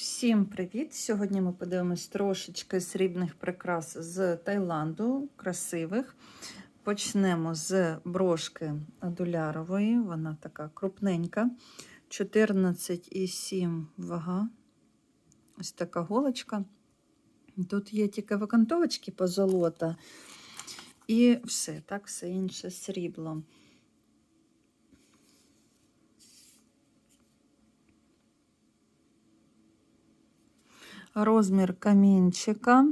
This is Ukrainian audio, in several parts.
Всім привіт! Сьогодні ми подивимось трошечки срібних прикрас з Таїланду, красивих. Почнемо з брошки адулярової, вона така крупненька, 14,7 вага. Ось така голочка. Тут є тільки викантовочки позолота. І все, так, все інше срібло. Розмір камінчика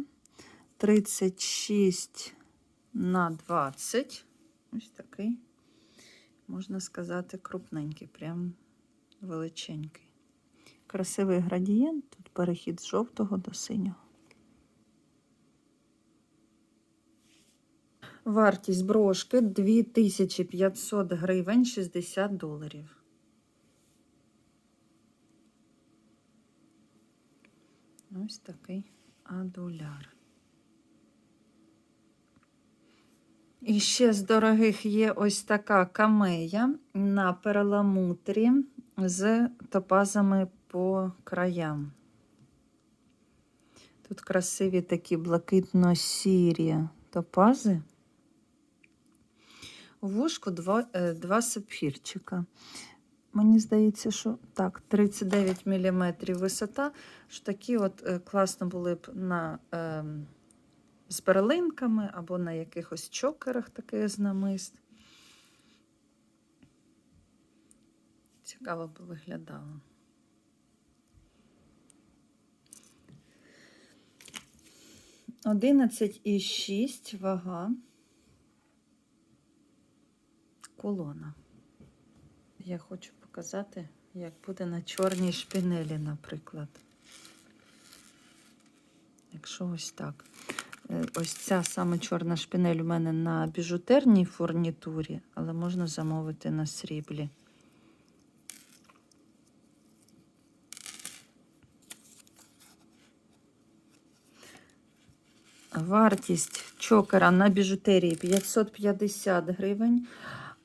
36 на 20. Ось такий, можна сказати, крупненький, прям величенький. Красивий градієнт, тут перехід з жовтого до синього. Вартість брошки 2500 гривень 60 доларів. Ось такий адуляр. І ще з дорогих є ось така камея на перламутрі з топазами по краям. Тут красиві такі блакитно-сірі топази. У вушку два, е, два сапфірчика. Мені здається, що так, 39 мм висота. що Такі от е, класно були б на, е, з перлинками або на якихось чокерах таких з намист. Цікаво би виглядало. Одинадцять і шість вага колона. Я хочу показати, як буде на чорній шпінелі, наприклад. Якщо ось так. Е, Ось ця саме чорна шпінель у мене на біжутерній фурнітурі, але можна замовити на сріблі. Вартість чокера на біжутерії 550 гривень,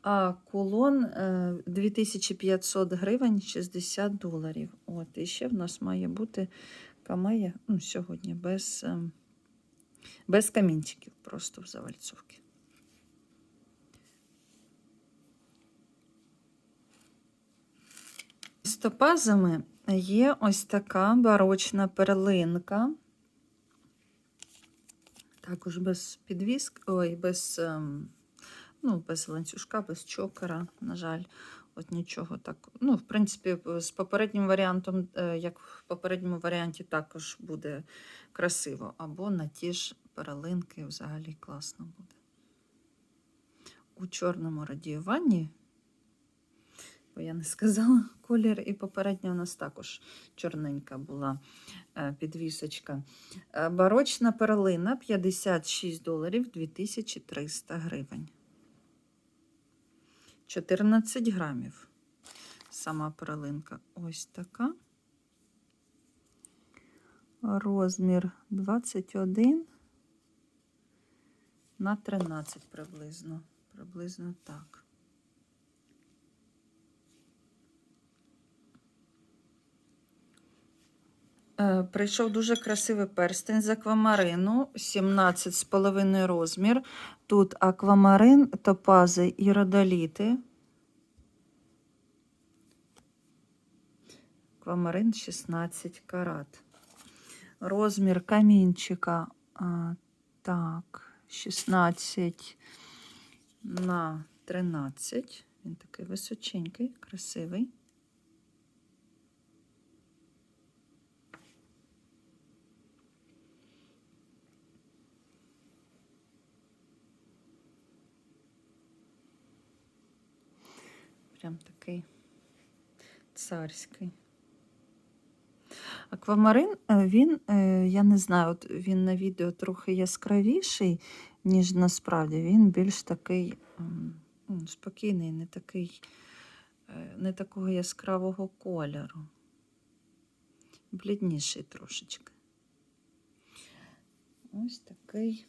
а кулон е, 2500 гривень 60 доларів. От, і ще в нас має бути камея ну, сьогодні без, е, без камінчиків, просто в завальцовці. З топазами є ось така барочна перлинка. Також без підвіски, ой, без, ем, ну, без ланцюжка, без чокера, на жаль, от нічого так. Ну, в принципі, з попереднім варіантом, е, як в попередньому варіанті, також буде красиво. Або на ті ж перелинки взагалі класно буде. У чорному радіюванні, бо я не сказала колір, і попередня у нас також чорненька була е, підвісочка. Е, Барочна перлина 56 доларів 2300 гривень. 14 грамів. Сама перлинка ось така. Розмір 21 на 13 приблизно. Приблизно так. Е, Прийшов дуже красивий перстень з аквамарину, 17,5 розмір. Тут аквамарин, топази і родоліти. Аквамарин 16 карат. Розмір камінчика а, так, 16 на 13. Він такий височенький, красивий. Прям такий царський. Аквамарин, е, він, е, я не знаю, от він на відео трохи яскравіший, ніж насправді. Він більш такий м, м, спокійний, не такий, е, не такого яскравого кольору. Блідніший трошечки. Ось такий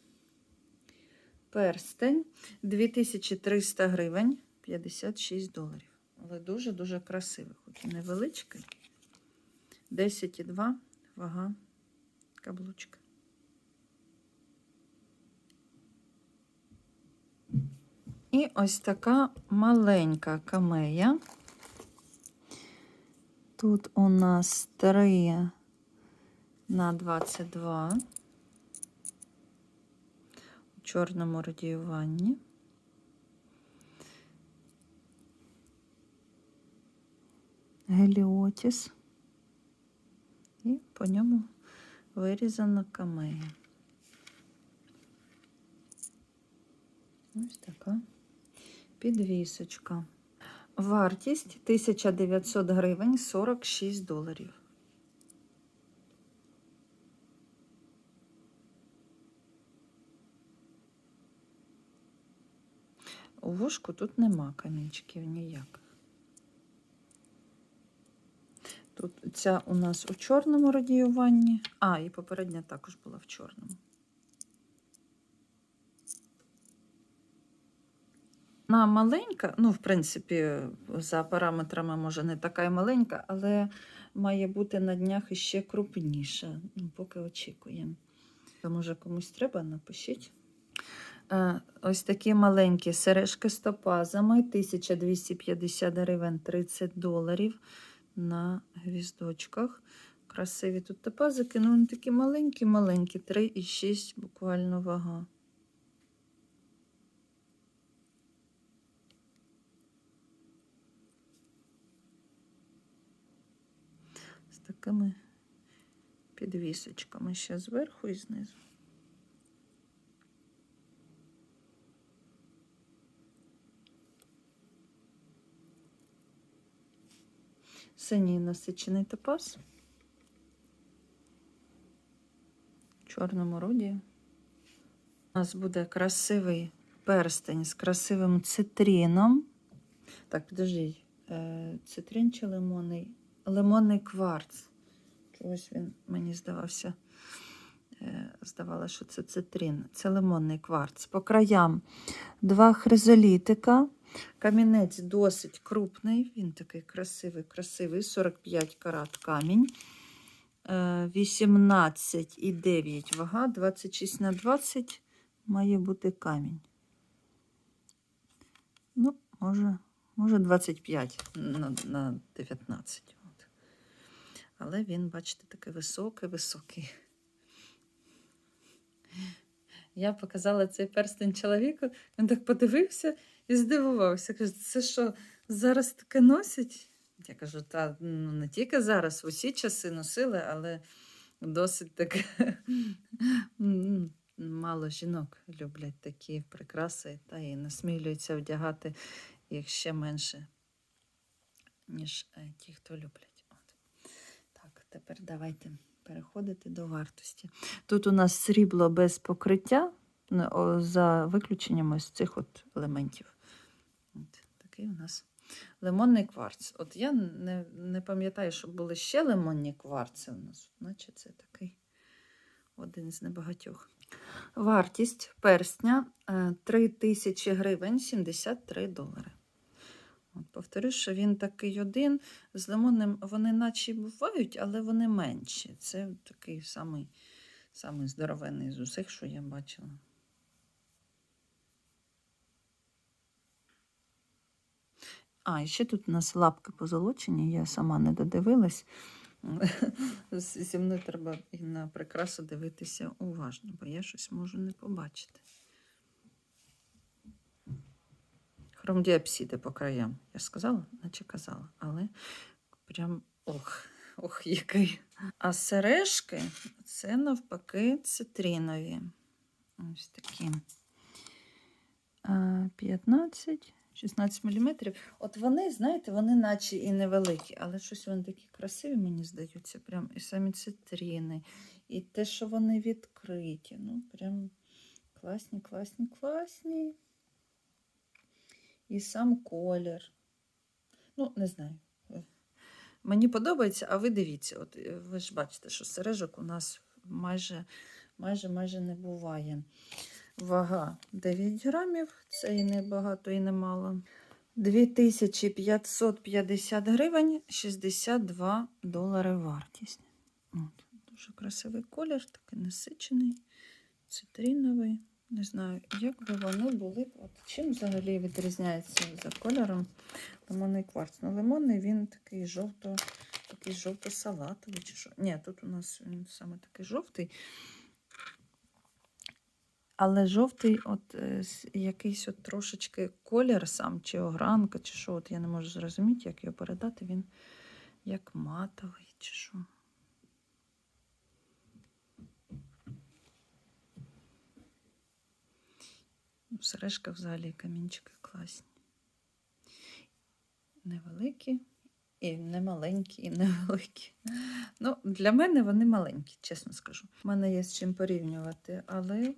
перстень. 2300 гривень, 56 доларів. Але дуже-дуже красивий, хоч і невеличкий. 10,2 вага каблучка. І ось така маленька камея. Тут у нас 3 на 22 у чорному радіюванні. Геліотіс. І по ньому вирізана камея. Ось така підвісочка. Вартість 1900 гривень 46 доларів. У вушку тут нема камінчиків ніяких. Тут ця у нас у чорному радіюванні. А, і попередня також була в чорному. Вона маленька, ну, в принципі, за параметрами, може, не така й маленька, але має бути на днях іще крупніша. Ну, поки очікуємо. То, може, комусь треба, напишіть. Е, Ось такі маленькі сережки з топазами, 1250 гривень 30 доларів на гвіздочках. Красиві тут топазики, ну вони такі маленькі-маленькі, 3,6 буквально вага. З такими підвісочками ще зверху і знизу. Синій насичений топаз. Чорному роді. У нас буде красивий перстень з красивим цитрином. Так, підожди. Е, Цитрин чи лимонний? Лимонний кварц. Чогось він мені здавався. е, Здавалося, що це цитрин. Це лимонний кварц. По краям два хризолітика. Камінець досить крупний, він такий красивий, красивий, 45 карат камінь. Е, 18,9 вага, 26 на 20 має бути камінь. Ну, може, може 25 на, на 19. От. Але він, бачите, такий високий, високий. Я показала цей перстень чоловіку, він так подивився і здивувався. Каже, це що, зараз таке носять? Я кажу, та ну, не тільки зараз, в усі часи носили, але досить таке. Мало жінок люблять такі прикраси та і насмілюються вдягати їх ще менше, ніж е, ті, хто люблять. От. Так, тепер давайте переходити до вартості. Тут у нас срібло без покриття, за виключенням ось цих от елементів. Такий у нас лимонний кварц. От я не, не пам'ятаю, щоб були ще лимонні кварци у нас, наче це такий один з небагатьох. Вартість перстня е, 3 тисячі гривень 73 долари. От, повторю, що він такий один. З лимонним вони наче бувають, але вони менші. Це такий самий, самий здоровенний з усіх, що я бачила. А, і ще тут у нас лапки позолочені, я сама не додивилась. Зі мною треба і на прикрасу дивитися уважно, бо я щось можу не побачити. Хромдіапсиди по краям. Я сказала, наче казала, але прям ох, ох, який. А сережки це навпаки цитрінові. Ось такі. 15, 16 мм. От вони, знаєте, вони наче і невеликі, але щось вони такі красиві, мені здаються. Прям і самі цитріни, і те, що вони відкриті. Ну, прям класні, класні, класні. І сам колір. Ну, не знаю. Мені подобається, а ви дивіться, от е, ви ж бачите, що сережок у нас майже, майже, майже не буває. Вага 9 грамів, це і не багато, і не мало. 2550 гривень, 62 долари вартість. От, дуже красивий колір, такий насичений, цитріновий. Не знаю, як би вони були. От чим взагалі відрізняється за кольором лимонний кварц? Ну, лимонний він такий жовто, такий жовто-салатовий чи що. Ні, тут у нас він саме такий жовтий. Але жовтий, от е, якийсь от трошечки колір сам, чи огранка, чи що, от я не можу зрозуміти, як його передати. Він як матовий, чи що. Ну, Сережка взагалі камінчики класні. Невеликі, і не маленькі, і невеликі. Ну, для мене вони маленькі, чесно скажу. У мене є з чим порівнювати, але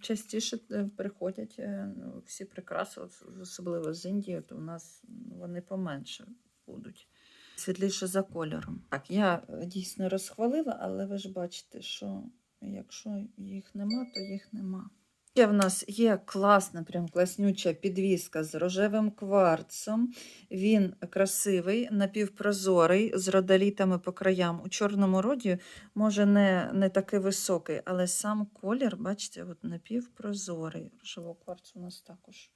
частіше е, приходять е, ну, всі прикраси, особливо з Індії, то у нас вони поменше будуть. Світліше за кольором. Так, я дійсно розхвалила, але ви ж бачите, що якщо їх нема, то їх нема. Ще в нас є класна, прям класнюча підвіска з рожевим кварцом. Він красивий, напівпрозорий, з родолітами по краям. У чорному роді, може, не, не такий високий, але сам колір, бачите, от напівпрозорий. Рожевого кварцу у нас також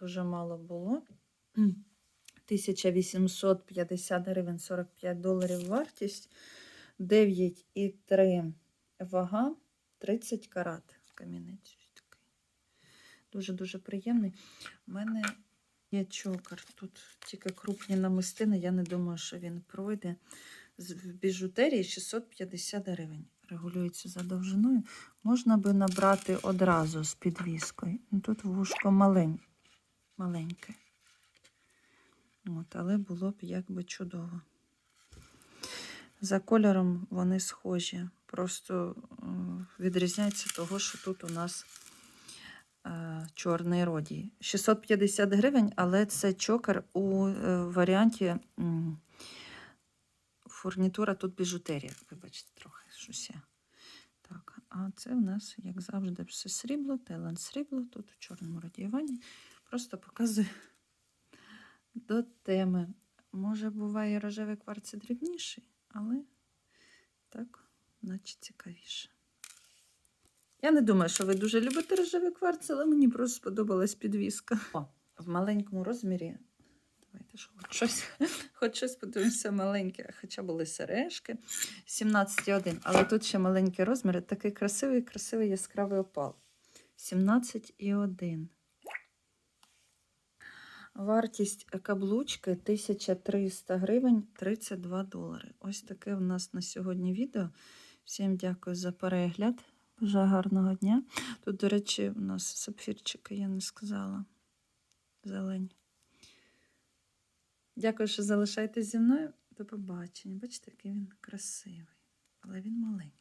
дуже мало було. 1850 гривень 45 доларів вартість, 9,3 вага, 30 карат камінець. Дуже-дуже приємний. У мене є чокер. Тут тільки крупні намистини. Я не думаю, що він пройде. В біжутерії 650 гривень. Регулюється за довжиною. Можна би набрати одразу з підвіскою. Ну, Тут вушко малень, маленьке. От, але було б якби чудово. За кольором вони схожі. Просто е, відрізняється того, що тут у нас чорний родій. 650 гривень, але це чокер у е, варіанті фурнітура тут біжутерія. Вибачте, трохи щось я. Так, а це в нас, як завжди, все срібло, Таїланд срібло, тут у чорному радіюванні. Просто показую до теми. Може, буває рожевий кварц дрібніший, але так, наче цікавіше. Я не думаю, що ви дуже любите рожевий кварц, але мені просто сподобалась підвіска. О, в маленькому розмірі. Давайте що, хоч щось, хоч щось подивимося маленьке, хоча були сережки. 17,1. Але тут ще маленький розмір. Такий красивий, красивий яскравий опал. 17,1. Вартість каблучки 1300 гривень 32 долари. Ось таке в нас на сьогодні відео. Всім дякую за перегляд. Бажаю гарного дня. Тут, до речі, у нас сапфірчики, я не сказала. Зелень. Дякую, що залишаєтесь зі мною. До побачення. Бачите, який він красивий, але він маленький.